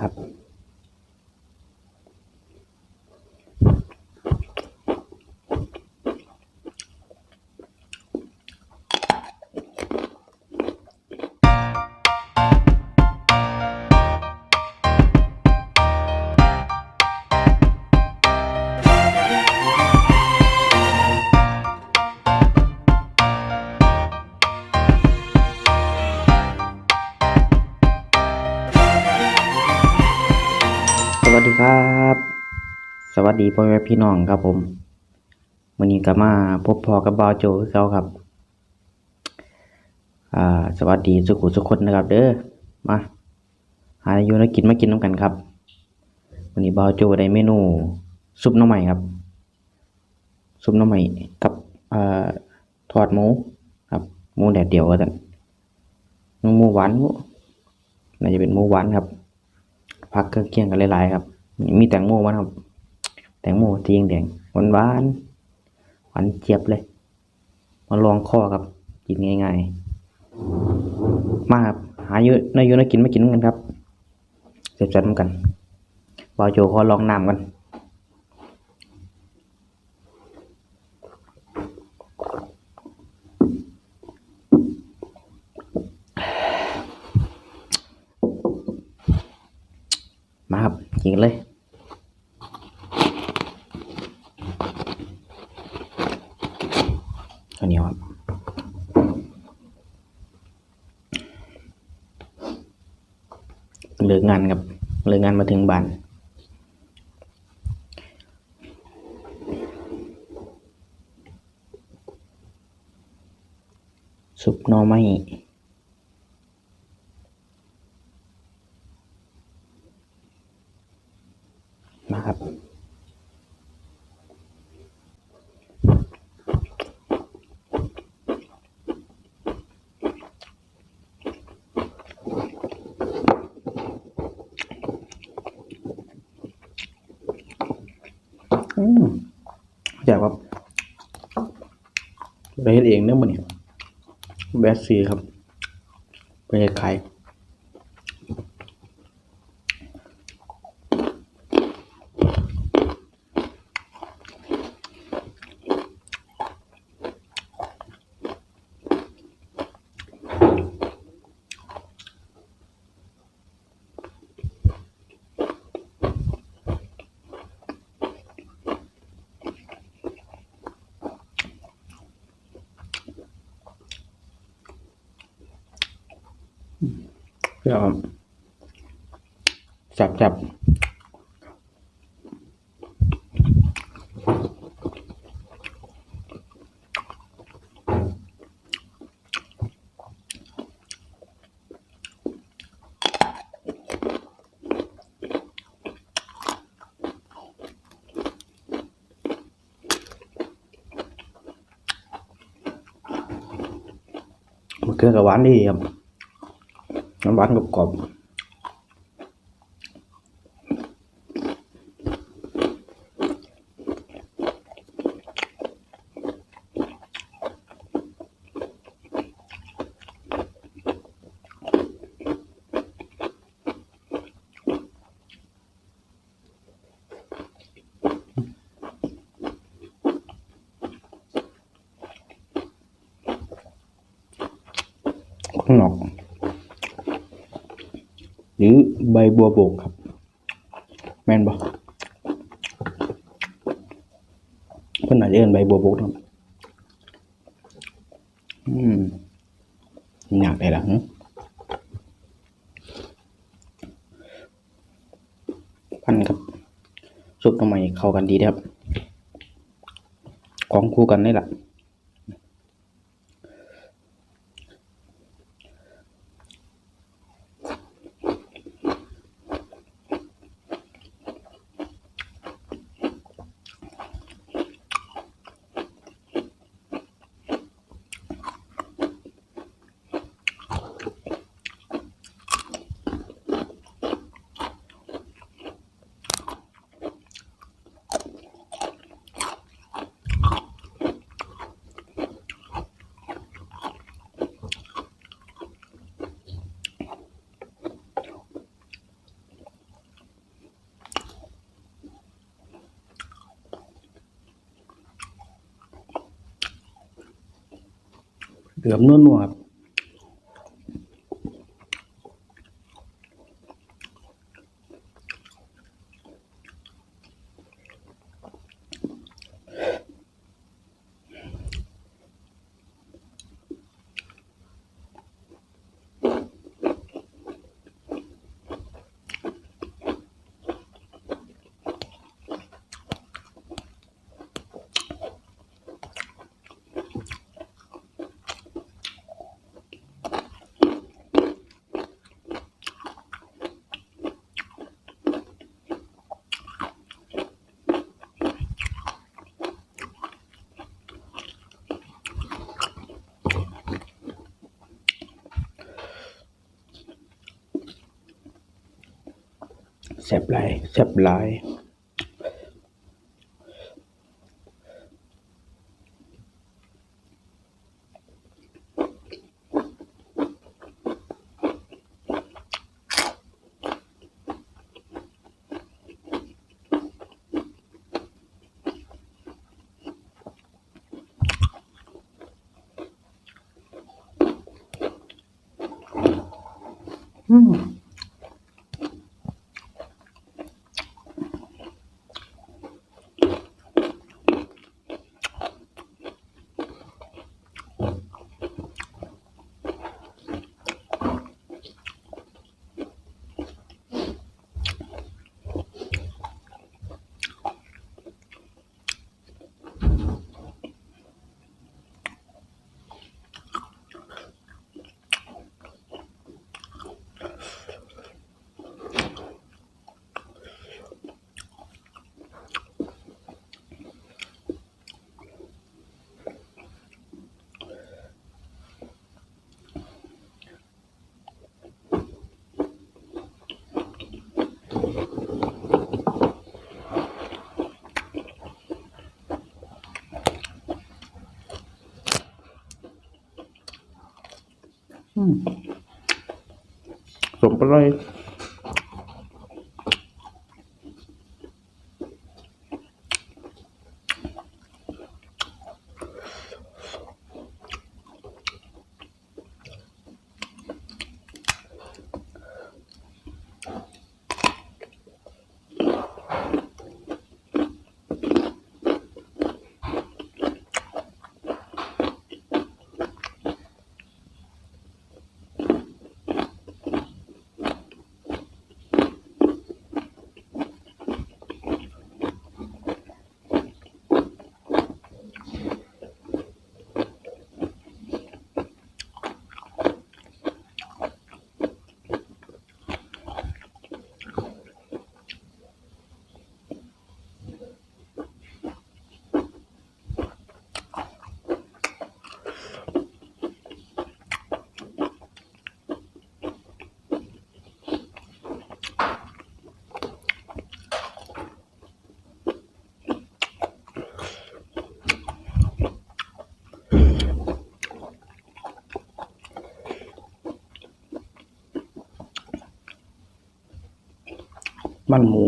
ครับ ครับ สวัสดีพ่อแม่พี่น้องครับผมวันนี้ก็มาพบพอกับบาวโจคือเขาครับ อ่า สวัสดีสุขุสุขคนนะครับ เด้อมาหาอยู่แล้วกินมากินน้ำกันครับวันนี้บาวโจได้เมนูซุปน้ำใหม่ครับ ซุปน้ำใหม่กับอ่าทอดหมูครับหมูแดดเดียวกันหมูหวานน่าจะเป็นหมูหวานครับพักเครื่องเคียงกันหลายๆครับ มีแตงโมมั้ครับ แตงโมทีงแดงหวานหวานหวานเจี๊ยบเลย มาลองข้อครับ กินง่ายๆ มาครับ หาอยู่ในอยู่ในกินไม่กินกันครับเสร็จจัดกันบาวโจขอลองน้ำกันมาครับกินเลยข้าวเหนี ยวครับเลิกงานกับเลิกงานมาถึงบ้านซุปนอไม้ อยากว่าเราเห็นเองเนื้อมันเนี่ยแบสซีครับไปขาย เพื่อจับจับมะเขือกับหวานดีครับ น้ำหวานกรอบๆข้างนอก หรือใบบัวบกครับ แม่นบ่เพิ่นอาจจะเอิ้นใบบัวบกนะครับอืมอยากได้ละหึพันครับซุปทำไมเข้ากันดีครับ ของคู่กันได้ล่ะ เหลือมนัวๆครับแซ่บหลายแซ่บหลายอืม สมไปเลย มันหมู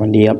วันดีครับ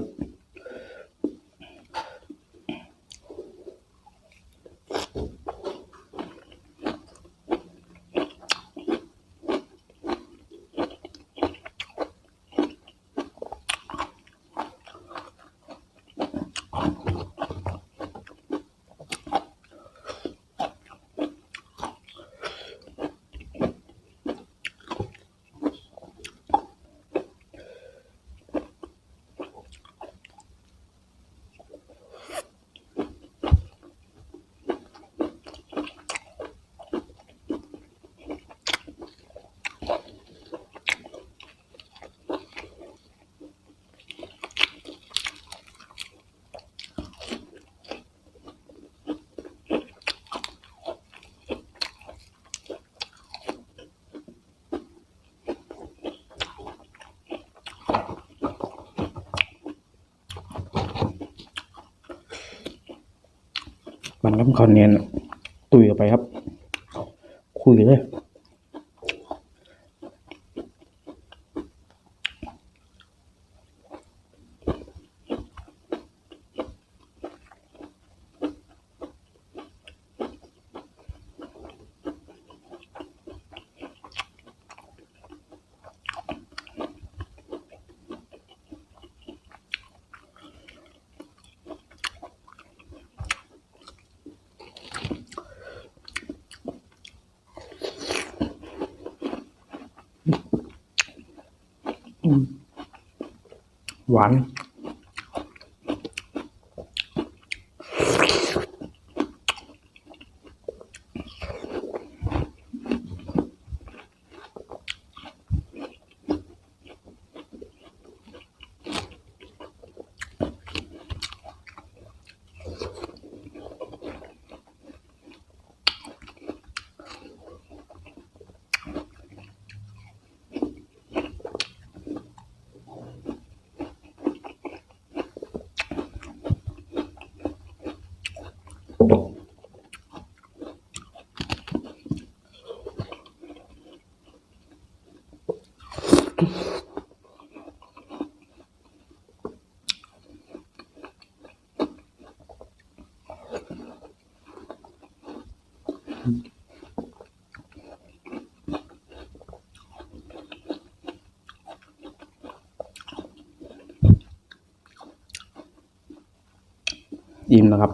อ มันกับคอนเนียนตุยออกไปครับ คุยเลย หวาน อิ่มแล้วครับ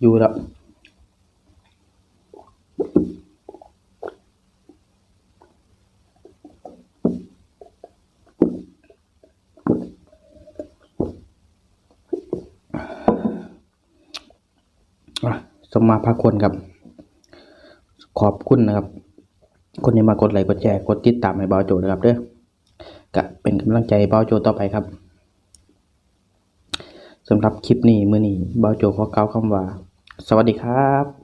อยู่แล้วอะสมมาพาคนครับ ขอบคุณนะครับ คนที่มากดไลค์กดแชร์กดติดตามให้เบาโจนะครับเด้อก็เป็นกำลังใจให้เบาโจต่อไปครับสำหรับคลิปนี้มือนี้เบาโจขอเกล่าคำว่า สวัสดีครับ